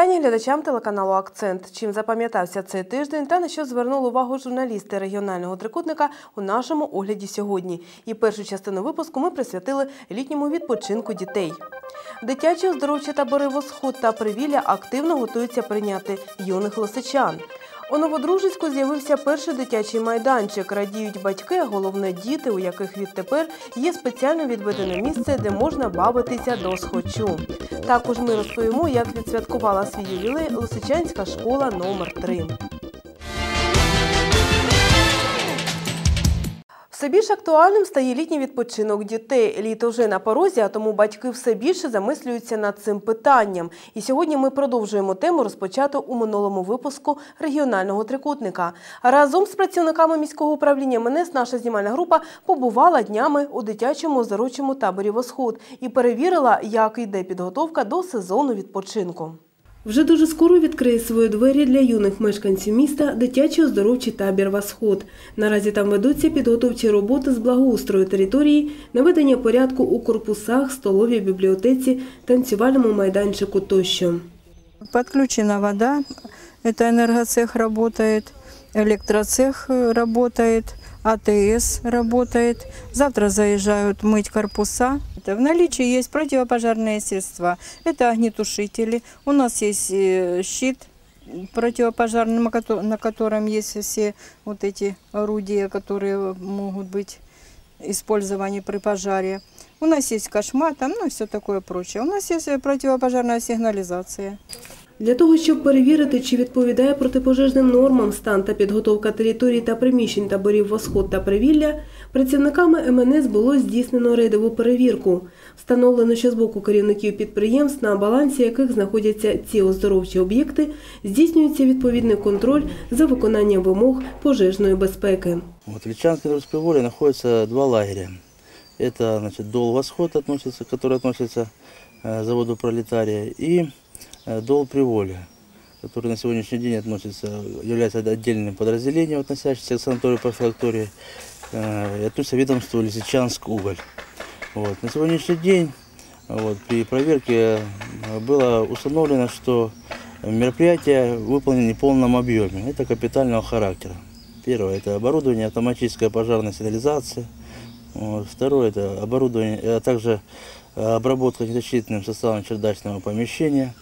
Вітання глядачам телеканалу Акцент. Чим запам'ятався цей тиждень та на що звернули увагу журналісти регіонального трикутника у нашому огляді сьогодні. І першу частину випуску ми присвятили літньому відпочинку дітей. Дитячі оздоровчі табори «Восход» та Привілля активно готуються прийняти юних лисичан. У Новодружицьку з'явився перший дитячий майданчик. Радіють батьки, а головне діти, у яких відтепер є спеціально відведене місце, де можна бавитися до схочу. Також ми розповімо, як відсвяткувала свій ювілей Лисичанська школа номер 3 Все більш актуальним стає літній відпочинок дітей. Літо вже на порозі, а тому батьки все більше замислюються над цим питанням. І сьогодні ми продовжуємо тему розпочату у минулому випуску регіонального трикутника. Разом з працівниками міського управління МНС наша знімальна група побувала днями у дитячому оздоровчому таборі «Восход» і перевірила, як йде підготовка до сезону відпочинку. Вже дуже скоро відкриє свої двері для юних мешканців міста дитячий оздоровчий табір «Восход». Наразі там ведуться підготовчі роботи з благоустрою території, наведення порядку у корпусах, столовій бібліотеці, танцювальному майданчику тощо. Подключена вода, это энергоцех работает, электроцех э, работает, АТС работает. Завтра заезжают мыть корпуса. Это В наличии есть противопожарные средства. Это огнетушители. У нас есть э, щит противопожарный, на кото- на котором есть все вот эти орудия, которые могут быть использованы при пожаре. У нас есть кошма, там, ну и все такое прочее. У нас есть э, противопожарная сигнализация. Для того, щоб перевірити, чи відповідає протипожежним нормам стан та підготовка територій та приміщень таборів «Восход» та «Привілля», працівниками МНС було здійснено рейдову перевірку. Встановлено, що з боку керівників підприємств, на балансі яких знаходяться ці оздоровчі об'єкти, здійснюється відповідний контроль за виконанням вимог пожежної безпеки. Вот в Личанской Руспеволе находится два лагеря. Это значит, Дол Восход, относится, который относится э, к заводу Пролетария, и э, Дол Приволе, который на сегодняшний день относится, является отдельным подразделением, относящимся к санаторию профилактории, э, и относится ведомству Лисичанск уголь. Вот. На сегодняшний день вот, при проверке э, было установлено, что мероприятия выполнены не в полном объеме. Это капитального характера. Первое – это оборудование автоматической пожарной сигнализации. Вот. Второе – это оборудование, а также э, обработка незащитным составом чердачного помещения,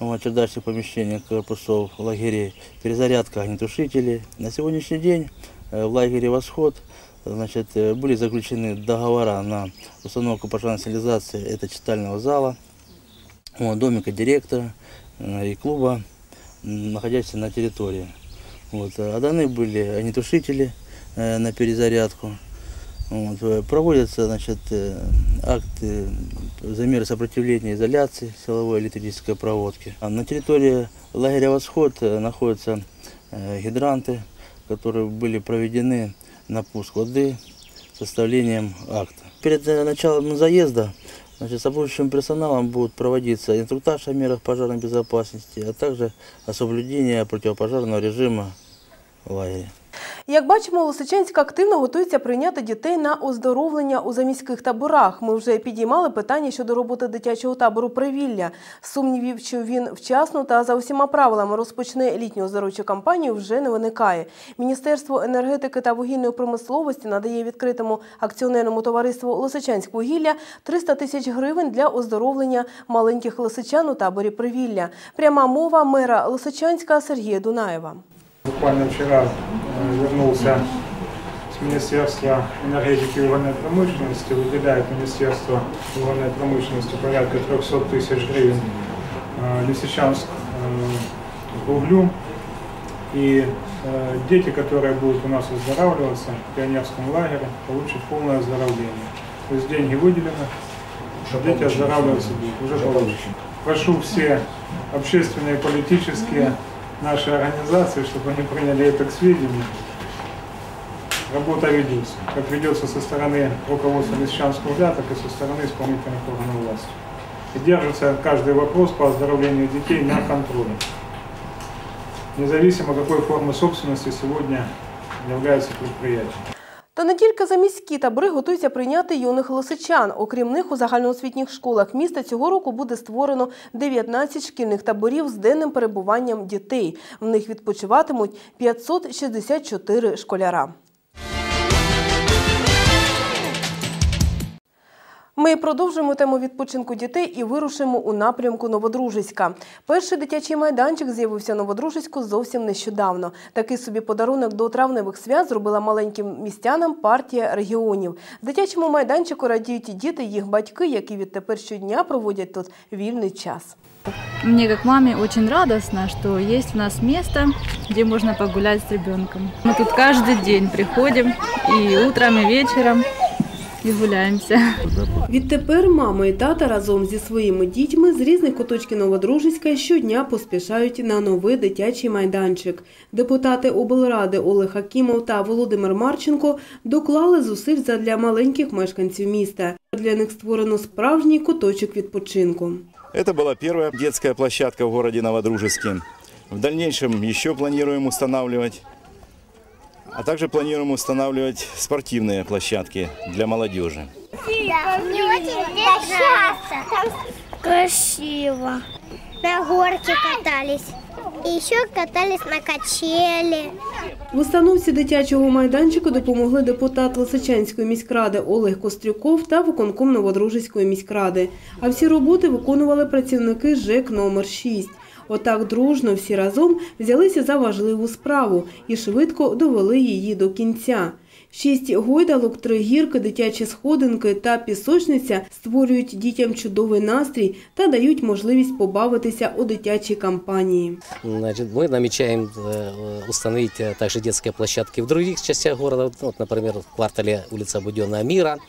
вот, чердачных помещений корпусов лагерей, перезарядка огнетушителей. На сегодняшний день э, в лагере «Восход» значит, э, были заключены договора на установку пожарной сигнализации это читального зала, вот, домика директора э, и клуба, м, находящегося на территории. Вот, отданы были огнетушители на перезарядку. Вот, проводятся значит, акты замеры сопротивления изоляции силовой электрической проводки. А на территории лагеря «Восход» э, находятся э, гидранты, которые были проведены на пуск воды составлением акта. Перед э, началом заезда значит, с обученным персоналом будет проводиться инструктаж о мерах пожарной безопасности, а также о соблюдении противопожарного режима в лагере. Як бачимо, Лисичанська активно готується прийняти дітей на оздоровлення у заміських таборах. Ми вже підіймали питання щодо роботи дитячого табору «Привілля». Сумнівів, що він вчасно та за усіма правилами розпочне літню оздоровчу кампанію, вже не виникає. Міністерство енергетики та вугільної промисловості надає відкритому акціонерному товариству «Лисичанськвугілля» 300 тисяч гривень для оздоровлення маленьких лисичан у таборі «Привілля». Пряма мова мера Лисичанська Сергія Дунаєва. Буквально вчера э, вернулся с Министерства энергетики и угольной промышленности, выделяет Министерство угольной промышленности порядка 300 тысяч гривен э, Лисичанск э, углю. И дети, которые будут у нас оздоравливаться в пионерском лагере, получат полное оздоровление. То есть деньги выделены, дети оздоравливаться будут, уже получено. Прошу все общественные политические наши организации, чтобы они приняли это к сведению. Работа ведется. Как ведется со стороны руководства Лисичанского УДА, так и со стороны исполнительных органов власти. И держится каждый вопрос по оздоровлению детей на контроле. Независимо какой формы собственности сегодня является предприятие. Та не тільки за міські табори готуються прийняти юних лисичан. Окрім них, у загальноосвітніх школах міста цього року буде створено 19 шкільних таборів з денним перебуванням дітей. В них відпочиватимуть 564 школяра. Ми продовжуємо тему відпочинку дітей і вирушимо у напрямку Новодружиська. Перший дитячий майданчик з'явився в Новодружиську зовсім нещодавно. Такий собі подарунок до травневих свят зробила маленьким містянам партія регіонів. Дитячому майданчику радіють і діти, їх батьки, які відтепер щодня проводять тут вільний час. Мне как маме очень радостно, что есть у нас место, где можно погулять с ребенком. Мы тут каждый день приходим и утром, и вечером и гуляемся. Відтепер мама і тата разом зі своїми дітьми з різних куточків Новодружиська щодня поспішають на новий дитячий майданчик. Депутати облради Олег Акімов та Володимир Марченко доклали зусиль задля маленьких мешканців міста. Для них створено справжній куточок відпочинку. Это была первая детская площадка в городе Новодружеске. В дальнейшем еще планируем устанавливать, а также планируем устанавливать спортивные площадки для молодежи. Мне очень. Красиво. На горке катались. И еще катались на качели. В установці дитячого майданчику допомогли депутат Лисичанської міськради Олег Кострюков та виконком Новодружицької міськради. А всі роботи виконували працівники ЖЕК номер 6. Отак дружно всі разом взялися за важливу справу і швидко довели її до кінця. Шість гойдалок, три гірки, дитячі сходинки та пісочниця створюють дітям чудовий настрій та дають можливість побавитися у дитячій кампанії. Значит, мы намечаем э, установить э, также детские площадки в других частях города. Вот, например, в квартале улица Буденная Мира, э,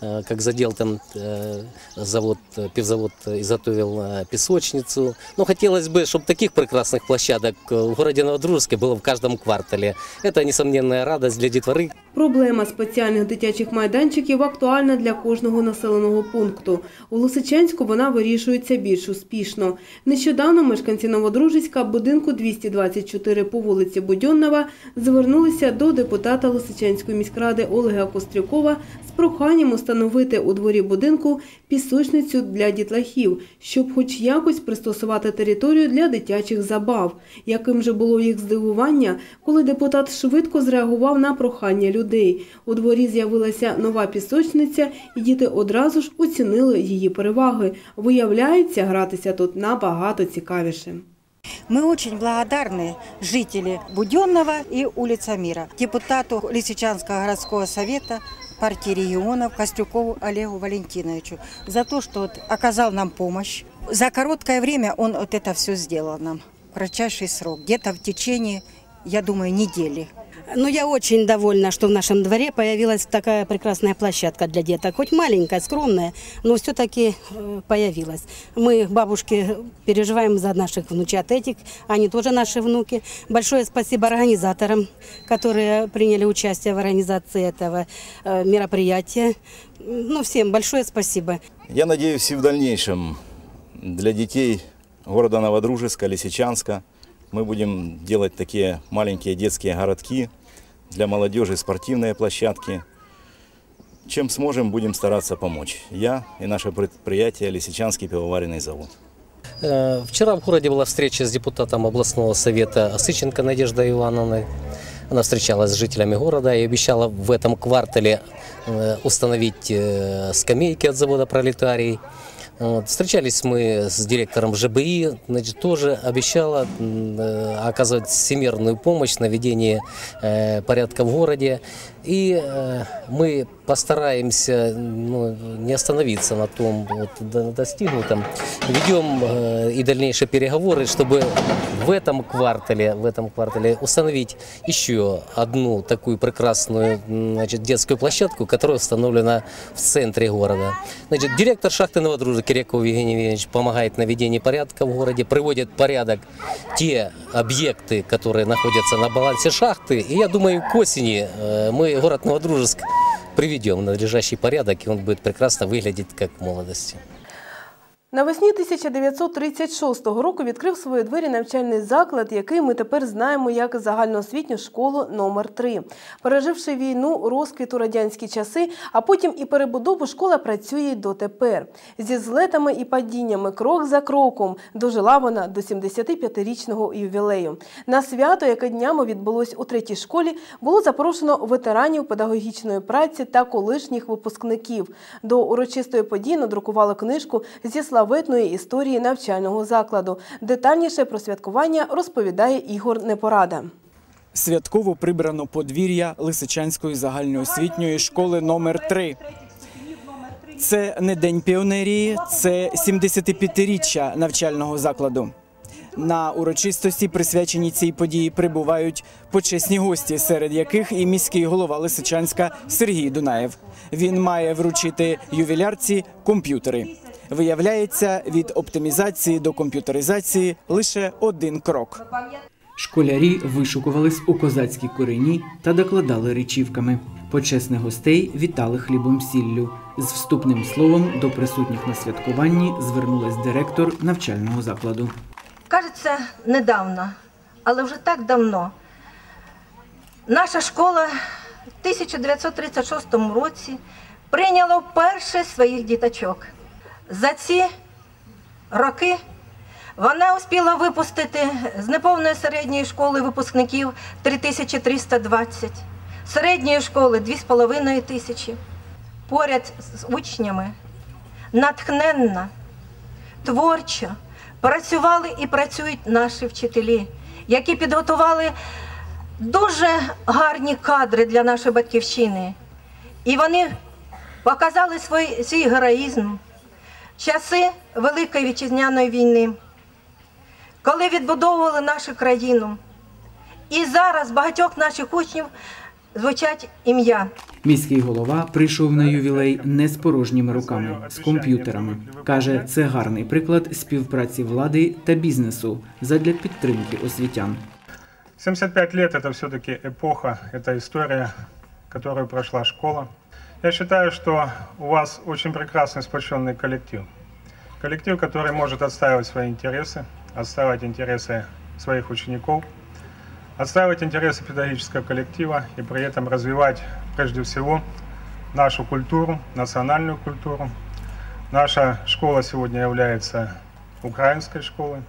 как задел там э, завод, э, пивзавод изготовил э, песочницу. Но хотелось бы, чтобы таких прекрасных площадок э, в городе Новодружске было в каждом квартале. Это несомненная радость для детворы, Проблема спеціальних дитячих майданчиків актуальна для кожного населеного пункту. У Лисичанську вона вирішується більш успішно. Нещодавно мешканці Новодружицька будинку 224 по вулиці Будьоннова звернулися до депутата Лисичанської міськради Олега Кострюкова з проханням установити у дворі будинку пісочницю для дітлахів, щоб хоч якось пристосувати територію для дитячих забав. Яким же було їх здивування, коли депутат швидко зреагував на прохання людей. У дворі з'явилася нова пісочниця, і діти одразу ж оцінили її переваги. Виявляється, гратися тут набагато цікавіше. Мы очень благодарны жители Буденного и улица Мира, депутату Лисичанского городского совета партии регионов Костюкову Олегу Валентиновичу за то, что вот оказал нам помощь. За короткое время он вот это все сделал нам, в кратчайший срок, где-то в течение, я думаю, недели. Ну, я очень довольна, что в нашем дворе появилась такая прекрасная площадка для деток. Хоть маленькая, скромная, но все-таки э, появилась. Мы, бабушки, переживаем за наших внучат этих, они тоже наши внуки. Большое спасибо организаторам, которые приняли участие в организации этого э, мероприятия. Ну, всем большое спасибо. Я надеюсь и в дальнейшем для детей города Новодружеска, Лисичанска мы будем делать такие маленькие детские городки, для молодежи спортивные площадки. Чем сможем, будем стараться помочь. Я и наше предприятие Лисичанский пивоваренный завод. Э, Вчера в городе была встреча с депутатом областного совета Осыченко Надеждой Ивановной. Она встречалась с жителями города и обещала в этом квартале э, установить э, скамейки от завода «Пролетарий». Встречались мы с директором ЖБИ, значит, тоже обещала э, оказывать всемирную помощь на ведение э, порядка в городе. И э, мы постараемся ну, не остановиться на том вот, до- достигнутом. Ведем и дальнейшие переговоры, чтобы в этом квартале, в этом квартале установить еще одну такую прекрасную значит, детскую площадку, которая установлена в центре города. Значит, директор шахты Новодружи Киряков Евгений Евгеньевич помогает на ведении порядка в городе, приводит в порядок те объекты, которые находятся на балансе шахты. И я думаю, к осени э, мы город Новодружеск приведем в надлежащий порядок, и он будет прекрасно выглядеть как в молодости. Навесні 1936 року відкрив свої двері навчальний заклад, який ми тепер знаємо як загальноосвітню школу номер 3 Переживши війну, розквіт у радянські часи, а потім і перебудову, школа працює дотепер. Зі злетами і падіннями, крок за кроком, дожила вона до 75-річного ювілею. На свято, яке днями відбулось у третій школі, було запрошено ветеранів педагогічної праці та колишніх випускників. До урочистої події надрукували книжку зі славетної історії навчального закладу. Детальніше про святкування розповідає Ігор Непорада. Святково прибрано подвір'я Лисичанської загальноосвітньої школи номер 3 Це не День піонерії, це 75-річчя навчального закладу. На урочистості, присвячені цій події, прибувають почесні гості, серед яких і міський голова Лисичанська Сергій Дунаєв. Він має вручити ювілярці комп'ютери. Виявляється, від оптимізації до комп'ютеризації лише один крок. Школярі вишукувались у козацькій курені та докладали речівками. Почесних гостей вітали хлібом сіллю. З вступним словом до присутніх на святкуванні звернулась директор навчального закладу. Кажеться, недавно, але вже так давно. Наша школа в 1936 році прийняла вперше своїх діточок. За ці роки вона успіла випустити з неповної середньої школи випускників 3320, середньої школи 2,5 тисячі. Поряд з учнями натхненно, творчо працювали і працюють наші вчителі, які підготували дуже гарні кадри для нашої батьківщини. І вони показали свій, свій героїзм часи Великої вітчизняної війни, коли відбудовували нашу країну. І зараз багатьох наших учнів звучать ім'я. Міський голова прийшов на ювілей не з порожніми руками, з комп'ютерами. Каже, це гарний приклад співпраці влади та бізнесу задля підтримки освітян. 75 лет – это все-таки эпоха, это история, которую прошла школа. Я считаю, что у вас очень прекрасный сплоченный коллектив. Коллектив, который может отстаивать свои интересы, отстаивать интересы своих учеников, отстаивать интересы педагогического коллектива и при этом развивать прежде всего нашу культуру, национальную культуру. Наша школа сегодня является украинской школой.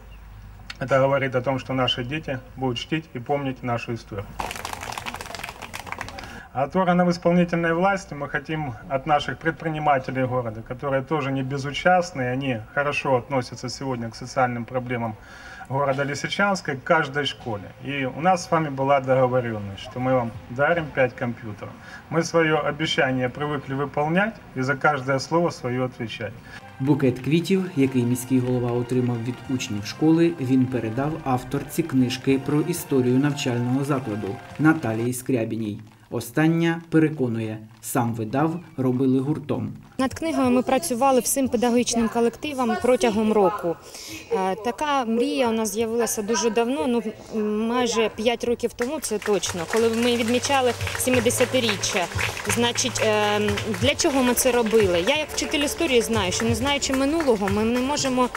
Это говорит о том, что наши дети будут чтить и помнить нашу историю. От органов исполнительной власти мы хотим от наших предпринимателей города, которые тоже не безучастны, они хорошо относятся сегодня к социальным проблемам города Лисичанска, к каждой школе. И у нас с вами была договоренность, что мы вам дарим 5 компьютеров. Мы свое обещание привыкли выполнять и за каждое слово свое отвечать. Букет квітів, який міський голова отримав від учнів школи, він передав авторці книжки про історію навчального закладу Наталії Скрябіній. Остання переконує, сам видав, робили гуртом. Над книгою ми працювали всім педагогічним колективом протягом року. Е, Така мрія у нас з'явилася дуже давно, ну майже 5 років тому, це точно, коли ми відмічали 70-річчя. Значить, е, для чого ми це робили? Я як вчитель історії знаю, що не знаючи минулого, ми не можемо.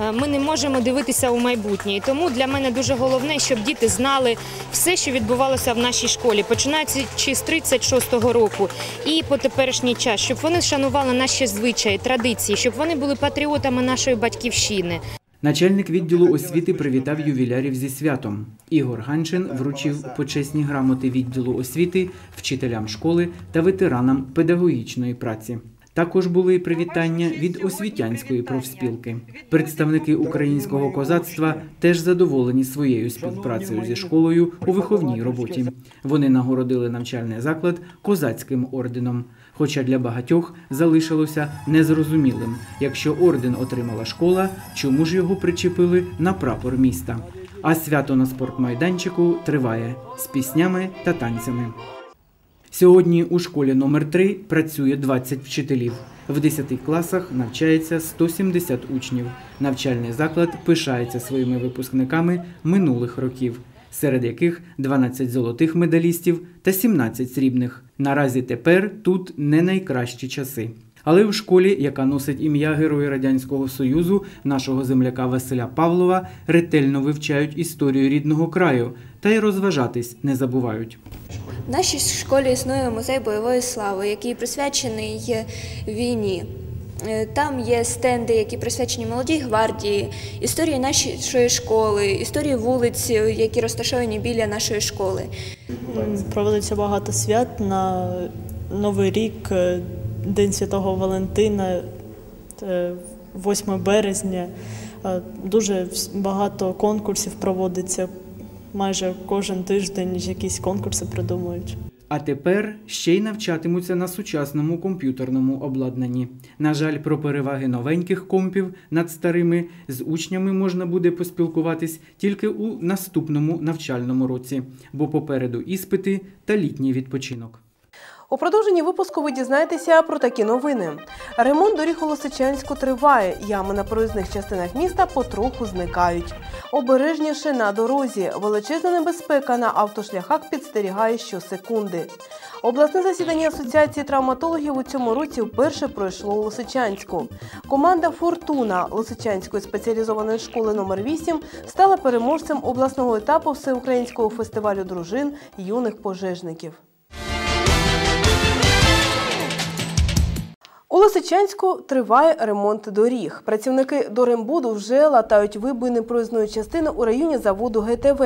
Е, Ми не можемо дивитися у майбутнє, і тому для мене дуже головне, щоб діти знали все, що відбувалося в нашій школі, починаючи з 36-го року і по теперішній час, щоб вони шанували наші звичаї, традиції, щоб вони були патріотами нашої батьківщини. Начальник відділу освіти привітав ювілярів зі святом. Ігор Ганчин вручив почесні грамоти відділу освіти вчителям школи та ветеранам педагогічної праці. Також були привітання від освітянської профспілки. Представники українського козацтва теж задоволені своєю співпрацею зі школою у виховній роботі. Вони нагородили навчальний заклад козацьким орденом. Хоча для багатьох залишилося незрозумілим, якщо орден отримала школа, чому ж його причепили на прапор міста. А свято на спортмайданчику триває з піснями та танцями. Сьогодні у школі номер 3 працює 20 вчителів. В 10 класах навчається 170 учнів. Навчальний заклад пишається своїми випускниками минулих років, серед яких 12 золотих медалістів та 17 срібних. Наразі тепер тут не найкращі часи. Але в школі, яка носить ім'я Героя Радянського Союзу, нашого земляка Василя Павлова, ретельно вивчають історію рідного краю та й розважатись не забувають. В нашій школі існує музей бойової слави, який присвячений війні. Е, Там є стенди, які присвячені молодій гвардії, історії нашої школи, історії вулиць, які розташовані біля нашої школи. Проводиться багато свят на Новий рік, е, День Святого Валентина, е, 8 березня. Е, Дуже багато конкурсів проводиться. Майже кожен тиждень якісь конкурси придумують. А тепер ще й навчатимуться на сучасному комп'ютерному обладнанні. На жаль, про переваги новеньких компів над старими з учнями можна буде поспілкуватись тільки у наступному навчальному році, бо попереду іспити та літній відпочинок. У продовженні випуску ви дізнаєтеся про такі новини. Ремонт доріг у Лисичанську триває. Ями на проїзних частинах міста потроху зникають. Обережніше на дорозі. Величезна небезпека на автошляхах підстерігає щосекунди. Обласне засідання Асоціації травматологів у цьому році вперше пройшло у Лисичанську. Команда Фортуна Лисичанської спеціалізованої школи номер 8 стала переможцем обласного етапу всеукраїнського фестивалю дружин юних пожежників. У Лисичанську триває ремонт доріг. Працівники Дорембуду вже латають вибоїни проїзної частини у районі заводу ГТВ.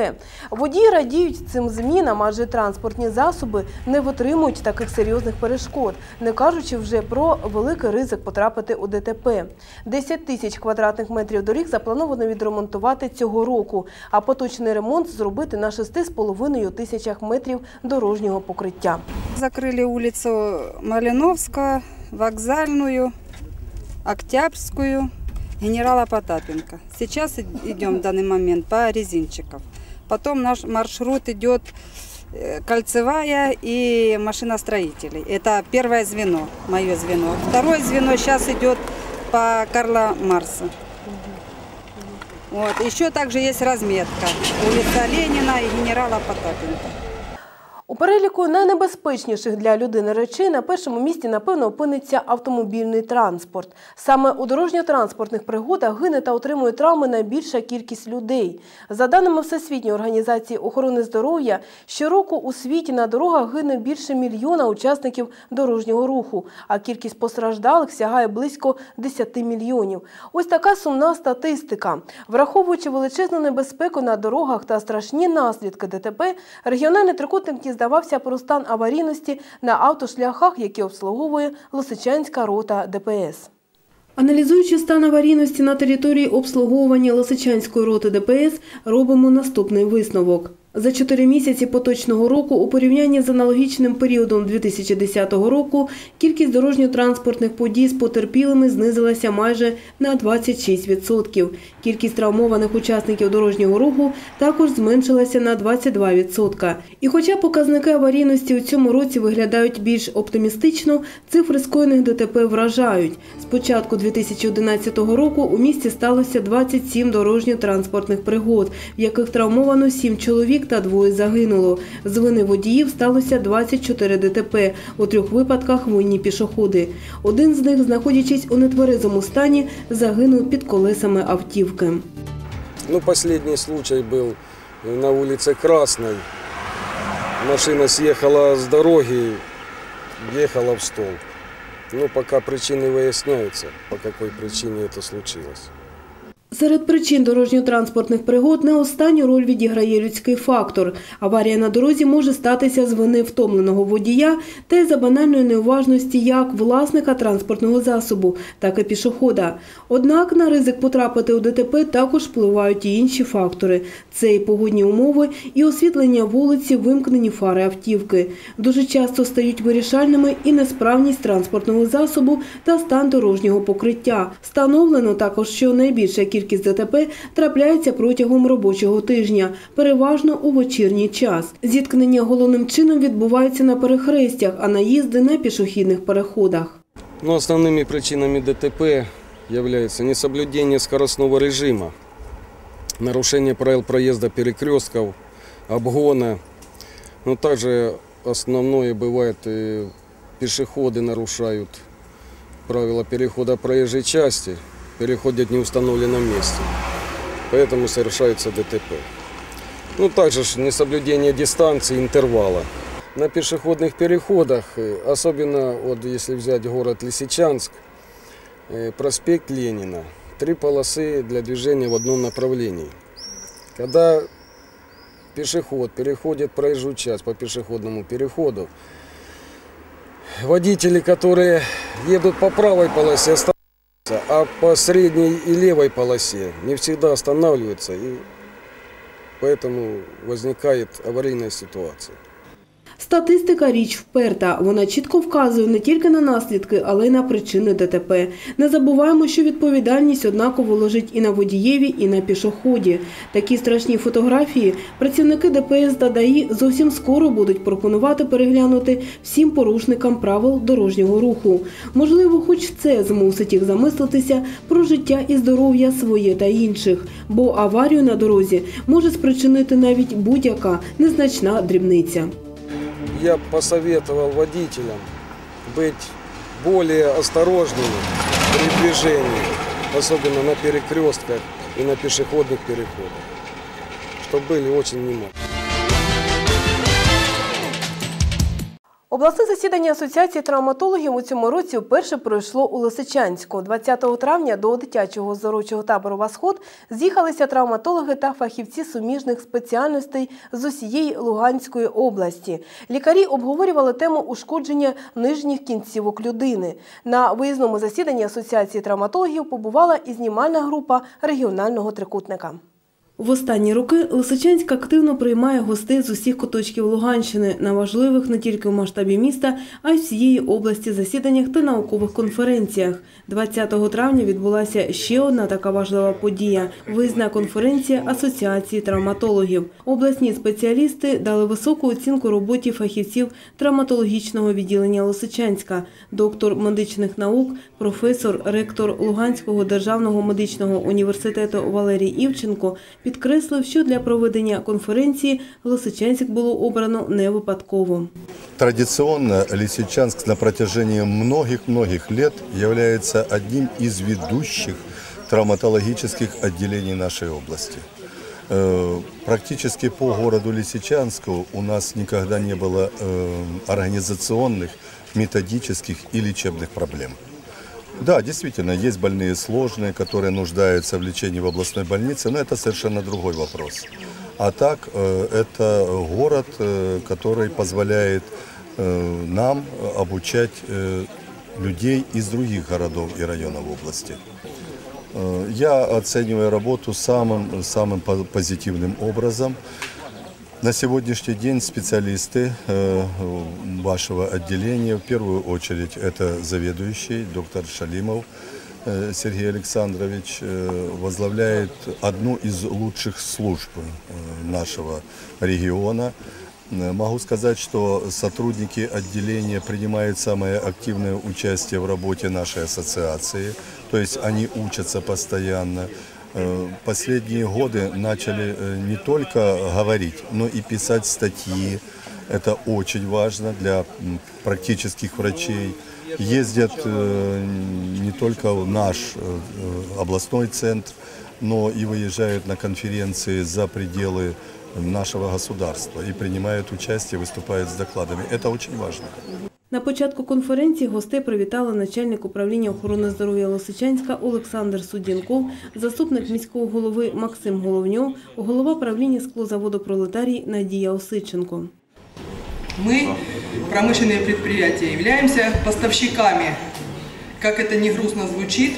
Водії радіють цим змінам, адже транспортні засоби не витримують таких серйозних перешкод, не кажучи вже про великий ризик потрапити у ДТП. 10 тисяч квадратних метрів доріг заплановано відремонтувати цього року, а поточний ремонт зробити на 6,5 тисячах метрів дорожнього покриття. Закрыли улицу Малиновского, Вокзальную, Октябрьскую, генерала Потапенко. Сейчас идем в данный момент по резинчиков. Потом наш маршрут идет э, кольцевая и машиностроителей. Это первое звено, мое звено. Второе звено сейчас идет по Карла Марса. Вот. Еще также есть разметка. Улица Ленина и генерала Потапенко. У переліку найнебезпечніших для людини речей на першому місці, напевно, опиниться автомобільний транспорт. Саме у дорожньо-транспортних пригодах гине та отримує травми найбільша кількість людей. За даними Всесвітньої організації охорони здоров'я, щороку у світі на дорогах гине більше мільйона учасників дорожнього руху, а кількість постраждалих сягає близько 10 мільйонів. Ось така сумна статистика. Враховуючи величезну небезпеку на дорогах та страшні наслідки ДТП, регіональний трикутник дізнавався про стан аварійності на автошляхах, які обслуговує Лисичанська рота ДПС. Аналізуючи стан аварійності на території обслуговування Лисичанської роти ДПС, робимо наступний висновок. За чотири місяці поточного року у порівнянні з аналогічним періодом 2010 року кількість дорожньо-транспортних подій з потерпілими знизилася майже на 26%. Кількість травмованих учасників дорожнього руху також зменшилася на 22%. І хоча показники аварійності у цьому році виглядають більш оптимістично, цифри скоєних ДТП вражають. З початку 2011 року у місті сталося 27 дорожньо-транспортних пригод, в яких травмовано 7 чоловік та двоє загинуло. З вини водіїв сталося 24 ДТП. У трьох випадках винні пішоходи. Один з них, знаходячись у нетверезому стані, загинув під колесами автівки. Ну, последний случай был на улице Красной. Машина съехала с дороги, въехала в столб. Ну, пока причины выясняются, по какой причине это случилось. Серед причин дорожньо-транспортних пригод не останню роль відіграє людський фактор. Аварія на дорозі може статися з вини втомленого водія та й за банальної неуважності як власника транспортного засобу, так і пішохода. Однак на ризик потрапити у ДТП також впливають і інші фактори. Це і погодні умови, і освітлення вулиці, вимкнені фари автівки. Дуже часто стають вирішальними і несправність транспортного засобу та стан дорожнього покриття. Встановлено також, що найбільша кількість ДТП трапляється протягом робочого тижня, переважно у вечірній час. Зіткнення головним чином відбуваються на перехрестях, а наїзди на пішохідних переходах. Но основными причинами ДТП являются несоблюдение скоростного режима, нарушение правил проезда перекрестков, обгона. Но также основное бывает и пешеходы нарушают правила перехода проезжей части переходят в неустановленном месте. Поэтому совершается ДТП. Ну, также ж несоблюдение дистанции, интервала. На пешеходных переходах, э, особенно вот если взять город Лисичанск, э, проспект Ленина, три полосы для движения в одном направлении. Когда пешеход переходит проезжую часть по пешеходному переходу, водители, которые едут по правой полосе, а по средней и левой полосе не всегда останавливаются, и поэтому возникает аварийная ситуация. Статистика річ вперта. Вона чітко вказує не тільки на наслідки, але й на причини ДТП. Не забуваємо, що відповідальність однаково лежить і на водієві, і на пішоході. Такі страшні фотографії працівники ДПС та ДАІ зовсім скоро будуть пропонувати переглянути всім порушникам правил дорожнього руху. Можливо, хоч це змусить їх замислитися про життя і здоров'я своє та інших, бо аварію на дорозі може спричинити навіть будь-яка незначна дрібниця. Я посоветовал водителям быть более осторожными при движении, особенно на перекрестках и на пешеходных переходах, чтобы были очень внимательны. Обласне засідання Асоціації травматологів у цьому році вперше пройшло у Лисичанську. 20 травня до дитячого оздоровчого табору «Восход» з'їхалися травматологи та фахівці суміжних спеціальностей з усієї Луганської області. Лікарі обговорювали тему ушкодження нижніх кінцівок людини. На виїзному засіданні Асоціації травматологів побувала і знімальна група регіонального трикутника. В останні роки Лисичанськ активно приймає гостей з усіх куточків Луганщини на важливих не тільки в масштабі міста, а й всієї області засіданнях та наукових конференціях. 20 травня відбулася ще одна така важлива подія – виїзна конференція Асоціації травматологів. Обласні спеціалісти дали високу оцінку роботі фахівців травматологічного відділення Лисичанська, доктор медичних наук, професор, ректор Луганського державного медичного університету Валерій Івченко підкреслив, що для проведення конференції Лисичанськ було обрано не випадково. Традиционно Лисичанск на протяжении многих-многих лет является одним из ведущих травматологических отделений нашей области. Э, Практически по городу Лисичанску у нас никогда не было э, организационных, методических и лечебных проблем. Да, действительно, есть больные сложные, которые нуждаются в лечении в областной больнице, но это совершенно другой вопрос. А так, э, это город, э, который позволяет э, нам обучать людей из других городов и районов области. Я оцениваю работу самым, самым по- позитивным образом. На сегодняшний день специалисты э, вашего отделения, в первую очередь это заведующий доктор Шалимов э, Сергей Александрович, э, возглавляет одну из лучших служб нашего региона. Могу сказать, что сотрудники отделения принимают самое активное участие в работе нашей ассоциации, то есть они учатся постоянно. Э, Последние годы начали э, не только говорить, но и писать статьи. Это очень важно для практических врачей. Ездят э, не только в наш областной центр, но и выезжают на конференции за пределы нашего государства и принимают участие, выступают с докладами. Это очень важно. На початку конференції гостей привітали начальник управління охорони здоров'я Лисичанська Олександр Судінков, заступник міського голови Максим Головньов, голова правління склозаводу «Пролетарій» Надія Осиченко. Мы, промышленные предприятия, являемся поставщиками, как это не грустно звучит,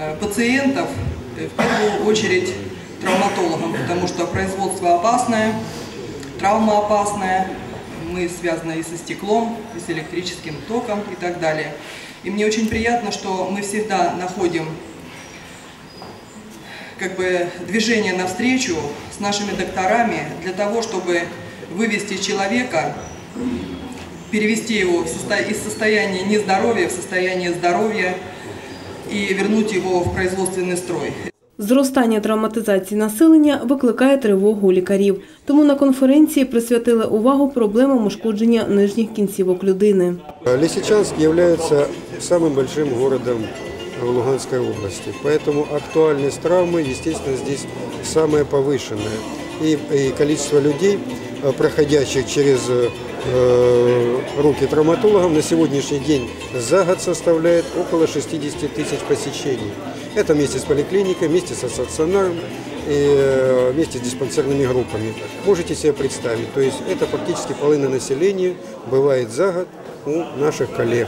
э, пациентов, э, в первую очередь травматологам, потому что производство опасное, травма опасная, мы связаны и со стеклом, и с электрическим током и так далее. И мне очень приятно, что мы всегда находим как бы движение навстречу с нашими докторами для того, чтобы вывести человека, перевести его из состояния нездоровья в состояние здоровья и вернуть его в производственный строй. Зростання травматизації населення викликає тривогу у лікарів. Тому на конференції присвятили увагу проблемам ушкодження нижніх кінцівок людини. Лисичанск является самым большим городом в Луганской области, поэтому актуальность травмы, естественно, здесь самая повышенная. И, и количество людей, э, проходящих через э, руки травматологов, на сегодняшний день за год составляет около 60 тысяч посещений. Это вместе с поликлиникой, вместе со стационаром и э, вместе с диспансерными группами. Можете себе представить, то есть это практически половина населения бывает за год у наших коллег.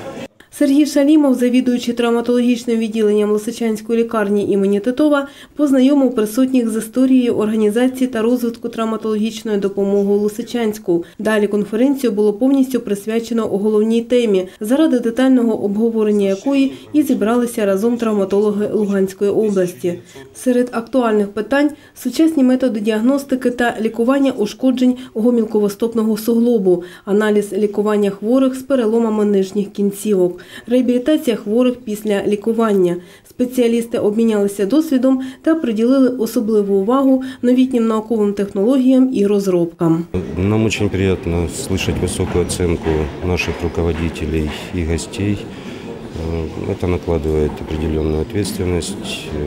Сергій Шалімов, завідуючий травматологічним відділенням Лисичанської лікарні імені Титова, познайомив присутніх з історією організації та розвитку травматологічної допомоги у Лисичанську. Далі конференцію було повністю присвячено головній темі, заради детального обговорення якої і зібралися разом травматологи Луганської області. Серед актуальних питань сучасні методи діагностики та лікування ушкоджень гомілковостопного суглобу, аналіз лікування хворих з переломами нижніх кінцівок, реабілітація хворих після лікування. Спеціалісти обмінялися досвідом та приділили особливу увагу новітнім науковим технологіям і розробкам. Нам очень приятно слышать высокую оценку наших руководителей и гостей. Э, Это накладывает определенную ответственность. Э,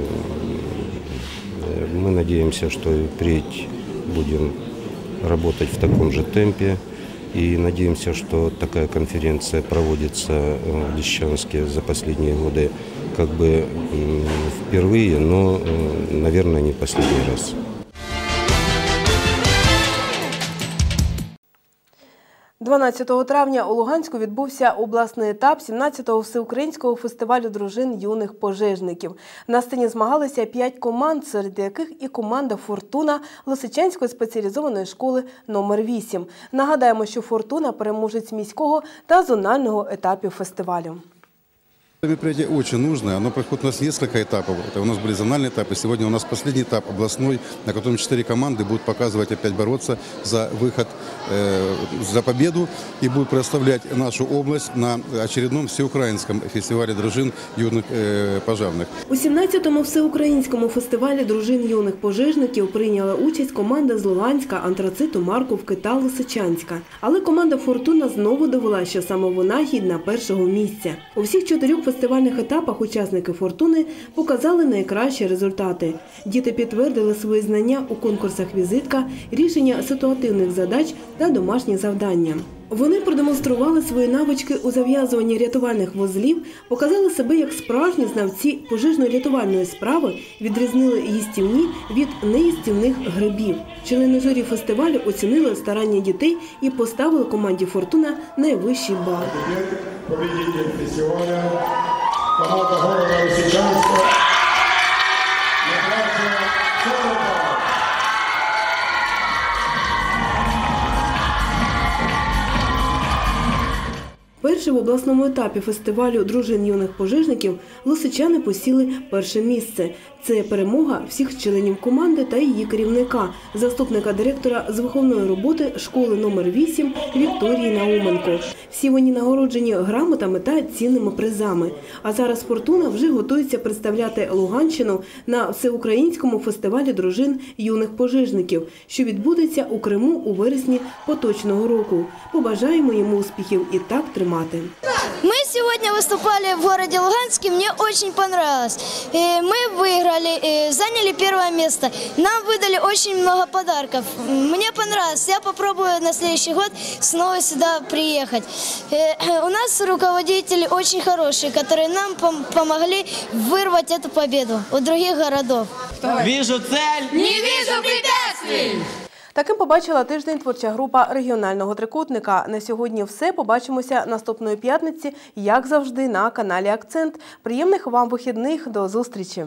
Мы надеемся, что и впредь будем работать в таком же темпе. И надеемся, что такая конференция проводится э, в Лисичанске за последние годы как бы м, впервые, но, э, наверное, не последний раз. – 12 травня у Луганську відбувся обласний етап 17-го всеукраїнського фестивалю дружин юних пожежників. На сцені змагалися п'ять команд, серед яких і команда «Фортуна» Лисичанської спеціалізованої школи номер 8 Нагадаємо, що «Фортуна» – переможець міського та зонального етапів фестивалю. Мероприятие очень нужное. Оно проходит у нас несколько этапов. Это у нас были зональные этапы. Сегодня у нас последний этап областной, на котором четыре команды будут показывать опять бороться за выход, э, за победу и будут прославлять нашу область на очередном всеукраинском фестивале дружин юных э, пожарных. У 17-му всеукраїнському фестивалі дружин юних пожежників прийняла участь команда з Луганська, Антрациту, Марковки та Лисичанська. Але команда «Фортуна» знову довела, що саме вона гідна першого місця. У всіх чотирьох фестивальних етапах учасники «Фортуни» показали найкращі результати. Діти підтвердили свої знання у конкурсах «Візитка», рішення ситуативних задач та домашні завдання. Вони продемонстрували свої навички у зав'язуванні рятувальних вузлів, показали себе як справжні знавці пожежно-рятувальної справи, відрізнили їстівні від неїстівних грибів. Члени журі фестивалю оцінили старання дітей і поставили команді Фортуна найвищий бал. победитель фестиваля, команда города Лисичанска. Перший в обласному етапі фестивалю дружин юних пожежників лисичани посіли перше місце. Це перемога всіх членів команди та її керівника, заступника директора з виховної роботи школи номер 8 Вікторії Науменко. Всі вони нагороджені грамотами та цінними призами. А зараз Фортуна вже готується представляти Луганщину на всеукраїнському фестивалі дружин юних пожежників, що відбудеться у Криму у вересні поточного року. Побажаємо йому успіхів і так тримати. Мы сегодня выступали в городе Луганске, мне очень понравилось. Э, Мы выиграли, э, заняли первое место. Нам выдали очень много подарков. Мне понравилось. Я попробую на следующий год снова сюда приехать. Э, У нас руководители очень хорошие, которые нам пом- помогли вырвать эту победу у других городов. Вижу цель. Не вижу препятствий. Таким побачила тиждень творча група регіонального трикутника. На сьогодні все. Побачимося наступної п'ятниці, як завжди, на каналі Акцент. Приємних вам вихідних. До зустрічі.